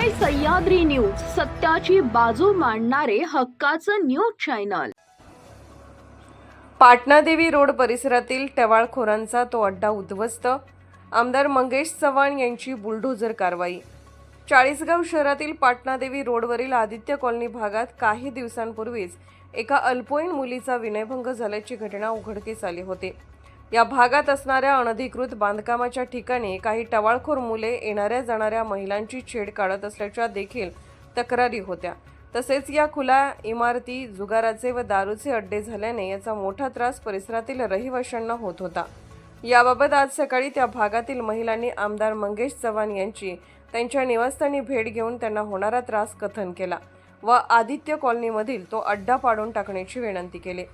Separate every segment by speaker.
Speaker 1: Sahyadri news सत्ताची बाजू मांडणारे हक्काचं न्यूज चॅनल.
Speaker 2: पाटणादेवी रोड परिसरातील टवाळखोरांचा तो अड्डा उद्ध्वस्त. आमदार मंगेश चव्हाण यांची बुलडोझर कारवाई. चाळीसगाव शहरातील पाटणादेवी रोडवरील आदित्य कॉलनी भागात काही दिवसांपूर्वीच एका अल्पवयीन मुलीचा विनयभंग झाल्याची घटना उघडकीस आली होती. या भागात असणाऱ्या अनधिकृत बांधकामाच्या ठिकाणी काही टवाळखोर मुले येणाऱ्या जाणाऱ्या महिलांची छेड काढत असल्याच्या देखील तक्रारी होत्या. तसेच या खुल्या इमारती जुगाराचे व दारूचे अड्डे झाल्याने याचा मोठा त्रास परिसरातील रहिवाशांना होत होता. याबाबत आज सकाळी त्या भागातील महिलांनी आमदार मंगेश चव्हाण यांची त्यांच्या निवासस्थानी भेट घेऊन त्यांना होणारा त्रास कथन केला व आदित्य कॉलनीमधील तो अड्डा पाडून टाकण्याची विनंती केली.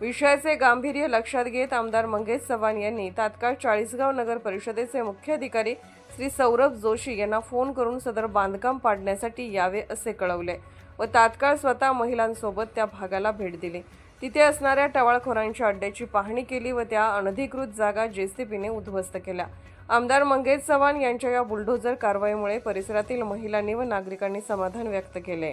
Speaker 2: विषयाचे गांभीर्य लक्षात घेत आमदार मंगेश चव्हाण यांनी तात्काळ चाळीसगाव नगर परिषदेचे मुख्याधिकारी श्री सौरभ जोशी यांना फोन करून सदर बांधकाम पाडण्यासाठी यावे असे कळवले व तात्काळ स्वतः महिलांसोबत त्या भागाला भेट दिली. तिथे असणाऱ्या टवाळखोरांच्या अड्ड्याची पाहणी केली व त्या अनधिकृत जागा जेसीबीने उद्ध्वस्त केल्या. आमदार मंगेश चव्हाण यांच्या या बुलडोझर कारवाईमुळे परिसरातील महिलांनी व नागरिकांनी समाधान व्यक्त केले.